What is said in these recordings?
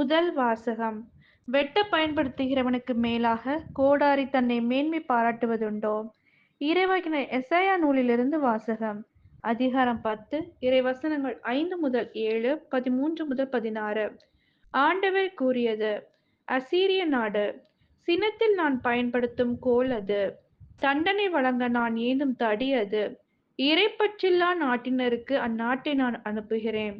முதல் வாசகம். வெட்ட பயன்படுத்துகிறவனுக்கு மேலாக கோடாரி தன்னை மேன்மை பாராட்டுவதுண்டோ? இறைவாக்கினர் எஸ்ஐயா நூலிலிருந்து வாசகம். அதிகாரம் பத்து இறைவசனங்கள் ஐந்து முதல் ஏழு பதிமூன்று முதல் பதினாறு. ஆண்டவர் கூறியது அசீரிய நாடு சினத்தில் நான் பயன்படுத்தும் கோல் அது. தண்டனை வழங்க நான் ஏந்தும் தடி அது இறைப்பற்றில்லா நாட்டினருக்கு அந்நாட்டை நான் அனுப்புகிறேன்.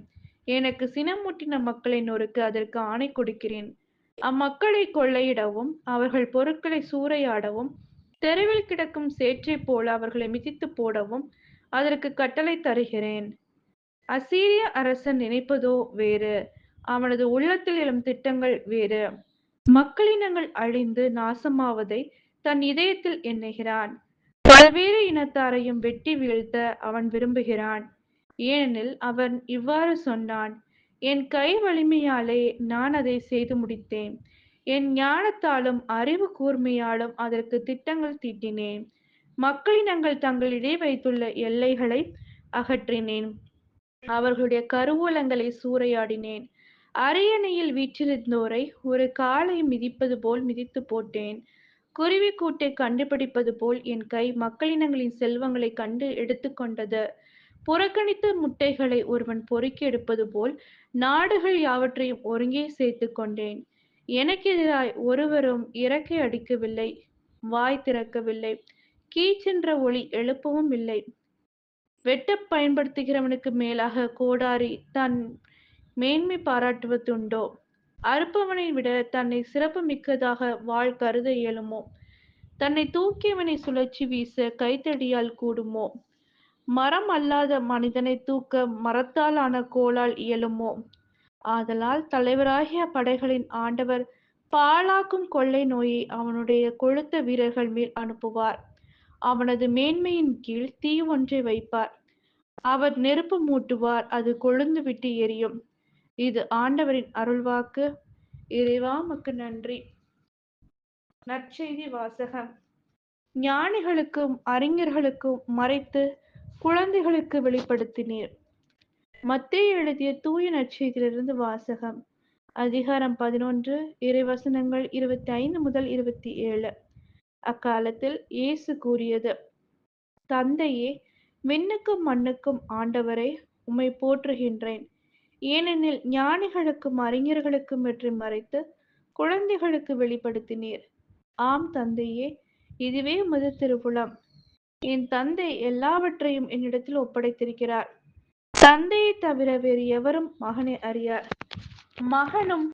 எனக்கு சினமூட்டின மக்களை ஒருக்கு அதற்கு ஆணை கொடுக்கிறேன். அம்மக்களை கொள்ளையிடவும் அவர்கள் பொருட்களை சூறையாடவும் தெருவில் கிடக்கும் சேற்றை போல அவர்களை மிதித்து போடவும் அதற்கு கட்டளை தருகிறேன். அசீரிய அரசன் நினைப்பதோ வேறு அவனது உள்ளத்தில் எழும் திட்டங்கள் வேறு. மக்களினங்கள் அழிந்து நாசமாவதை தன் இதயத்தில் எண்ணுகிறான். பல்வேறு இனத்தாரையும் வெட்டி வீழ்த்த அவன் விரும்புகிறான். ஏனெனில் அவன் இவ்வாறு சொன்னான் என் கை வலிமையாலே நான் அதை செய்து முடித்தேன். என் ஞானத்தாலும் அறிவு கூர்மையாலும் அதற்கு திட்டங்கள் தீட்டினேன். மக்களினங்கள் தங்களிடையே வைத்துள்ள எல்லைகளை அகற்றினேன். அவர்களுடைய கருவூலங்களை சூறையாடினேன். அரியணையில் வீற்றிருந்தோரை ஒரு காலை மிதிப்பது போல் மிதித்து போட்டேன். குருவி கூட்டை கண்டுபிடிப்பது போல் என் கை மக்களினங்களின் செல்வங்களை கண்டு எடுத்துக்கொண்டது புறக்கணித்த முட்டைகளை ஒருவன் பொறுக்கி எடுப்பது போல் நாடுகள் யாவற்றையும் ஒருங்கே சேர்த்து கொண்டேன். எனக்கு எதிராய் ஒருவரும் இறக்கை அடிக்கவில்லை வாய் திறக்கவில்லை கீச்சென்ற ஒளி எழுப்பவும் இல்லை. வெட்ட பயன்படுத்துகிறவனுக்கு மேலாக கோடாரி தன் மேன்மை பாராட்டுவதுண்டோ? அறுப்பவனை விட தன்னை சிறப்பு மிக்கதாக வாழ் கருத இயலுமோ? தன்னை தூக்கியவனை சுழற்சி வீச கைத்தடியால் கூடுமோ? மரம் அல்லாத மனிதனை தூக்க மரத்தால் ஆன கோலால் இயலுமோ? ஆதலால் தலைவராகிய படைகளின் ஆண்டவர் பாழாக்கும் கொள்ளை நோயை அவனுடைய கொழுத்த வீரர்கள் மேல் அனுப்புவார். அவனது மேன்மையின் கீழ் தீ ஒன்றை வைப்பார். அவர் நெருப்பு மூட்டுவார் அது கொழுந்து விட்டு எரியும். இது ஆண்டவரின் அருள்வாக்கு. இறைவாமுக்கு நன்றி. நற்செய்தி வாசகம். ஞானிகளுக்கும் அறிஞர்களுக்கும் மறைத்து குழந்தைகளுக்கு வெளிப்படுத்தினீர். மத்திய எழுதிய தூய நற்செய்தியிலிருந்து வாசகம். அதிகாரம் பதினொன்று இறைவசனங்கள் இருபத்தி ஐந்து முதல் இருபத்தி ஏழு அக்காலத்தில் இயேசு கூறியது தந்தையே விண்ணுக்கும் மண்ணுக்கும் ஆண்டவரை உம்மை போற்றுகின்றேன். ஏனெனில் ஞானிகளுக்கும் அறிஞர்களுக்கும் வெற்றி மறைத்து குழந்தைகளுக்கு வெளிப்படுத்தினீர். ஆம் தந்தையே இதுவே உமது திருப்புலம் என் தந்தை எல்லாவற்றையும் என்னிடத்தில் ஒப்படைத்திருக்கிறார். தந்தையை தவிர வேறு எவரும் மகனை அறியார். மகனும்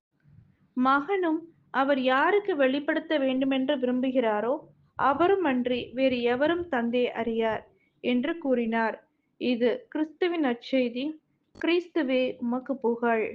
மகனும் அவர் யாருக்கு வெளிப்படுத்த வேண்டுமென்று விரும்புகிறாரோ அவரும் அன்றி வேறு எவரும் தந்தையை அறியார் என்று கூறினார். இது கிறிஸ்துவின் நற்செய்தி. கிறிஸ்துவே உமக்கு புகழ்.